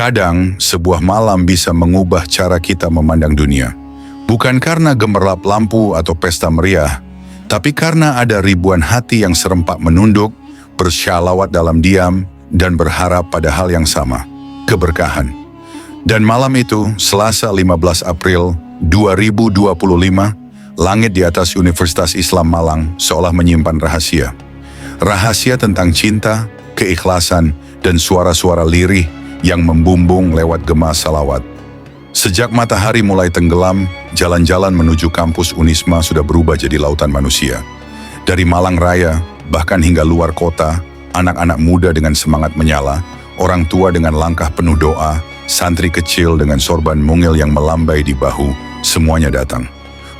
Kadang sebuah malam bisa mengubah cara kita memandang dunia. Bukan karena gemerlap lampu atau pesta meriah, tapi karena ada ribuan hati yang serempak menunduk, bersyalawat dalam diam, dan berharap pada hal yang sama, keberkahan. Dan malam itu, Selasa 15 April 2025, langit di atas Universitas Islam Malang seolah menyimpan rahasia. Rahasia tentang cinta, keikhlasan, dan suara-suara lirih yang membumbung lewat gema salawat. Sejak matahari mulai tenggelam, jalan-jalan menuju kampus Unisma sudah berubah jadi lautan manusia. Dari Malang Raya, bahkan hingga luar kota, anak-anak muda dengan semangat menyala, orang tua dengan langkah penuh doa, santri kecil dengan sorban mungil yang melambai di bahu, semuanya datang.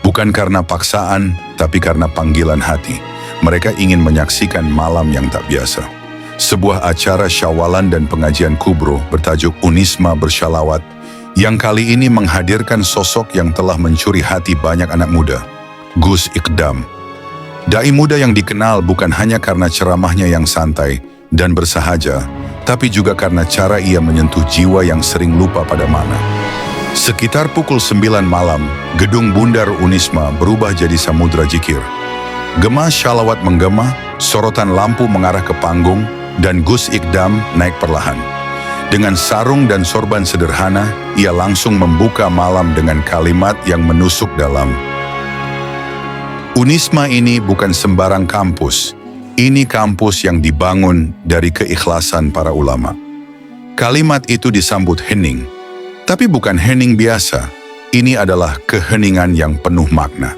Bukan karena paksaan, tapi karena panggilan hati. Mereka ingin menyaksikan malam yang tak biasa sebuah acara syawalan dan pengajian kubro bertajuk Unisma Bersyalawat yang kali ini menghadirkan sosok yang telah mencuri hati banyak anak muda, Gus Ikdam. Dai muda yang dikenal bukan hanya karena ceramahnya yang santai dan bersahaja, tapi juga karena cara ia menyentuh jiwa yang sering lupa pada mana. Sekitar pukul 9 malam, gedung bundar Unisma berubah jadi samudra jikir. Gema syalawat menggema, sorotan lampu mengarah ke panggung, dan Gus Ikdam naik perlahan. Dengan sarung dan sorban sederhana, ia langsung membuka malam dengan kalimat yang menusuk dalam. Unisma ini bukan sembarang kampus. Ini kampus yang dibangun dari keikhlasan para ulama. Kalimat itu disambut hening. Tapi bukan hening biasa. Ini adalah keheningan yang penuh makna.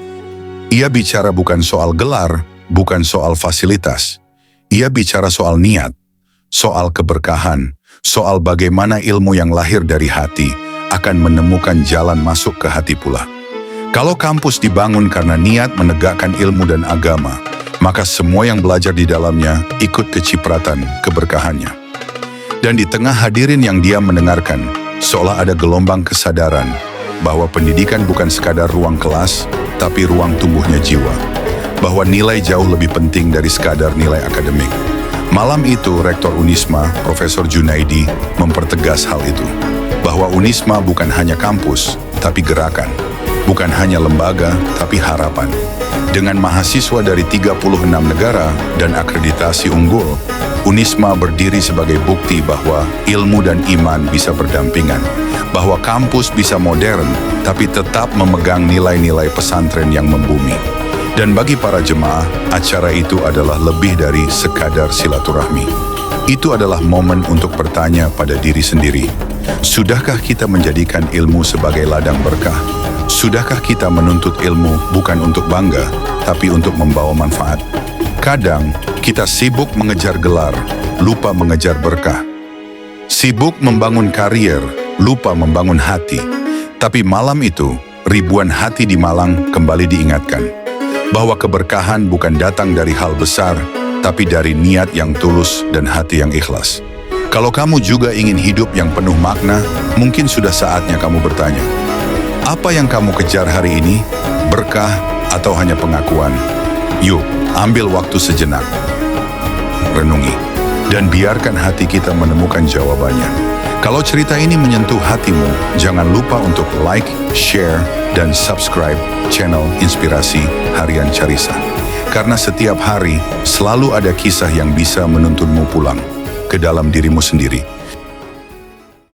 Ia bicara bukan soal gelar, bukan soal fasilitas, ia bicara soal niat, soal keberkahan, soal bagaimana ilmu yang lahir dari hati akan menemukan jalan masuk ke hati pula. Kalau kampus dibangun karena niat menegakkan ilmu dan agama, maka semua yang belajar di dalamnya ikut kecipratan keberkahannya. Dan di tengah hadirin yang dia mendengarkan, seolah ada gelombang kesadaran bahwa pendidikan bukan sekadar ruang kelas, tapi ruang tumbuhnya jiwa bahwa nilai jauh lebih penting dari sekadar nilai akademik. Malam itu, Rektor Unisma, Profesor Junaidi, mempertegas hal itu. Bahwa Unisma bukan hanya kampus, tapi gerakan. Bukan hanya lembaga, tapi harapan. Dengan mahasiswa dari 36 negara dan akreditasi unggul, Unisma berdiri sebagai bukti bahwa ilmu dan iman bisa berdampingan, bahwa kampus bisa modern, tapi tetap memegang nilai-nilai pesantren yang membumi. Dan bagi para jemaah, acara itu adalah lebih dari sekadar silaturahmi. Itu adalah momen untuk bertanya pada diri sendiri. Sudahkah kita menjadikan ilmu sebagai ladang berkah? Sudahkah kita menuntut ilmu bukan untuk bangga, tapi untuk membawa manfaat? Kadang kita sibuk mengejar gelar, lupa mengejar berkah. Sibuk membangun karier, lupa membangun hati. Tapi malam itu, ribuan hati di Malang kembali diingatkan bahwa keberkahan bukan datang dari hal besar, tapi dari niat yang tulus dan hati yang ikhlas. Kalau kamu juga ingin hidup yang penuh makna, mungkin sudah saatnya kamu bertanya, apa yang kamu kejar hari ini? Berkah atau hanya pengakuan? Yuk, ambil waktu sejenak. Renungi, dan biarkan hati kita menemukan jawabannya. Kalau cerita ini menyentuh hatimu, jangan lupa untuk like, share, dan subscribe channel Inspirasi Harian Carisa. Karena setiap hari selalu ada kisah yang bisa menuntunmu pulang ke dalam dirimu sendiri.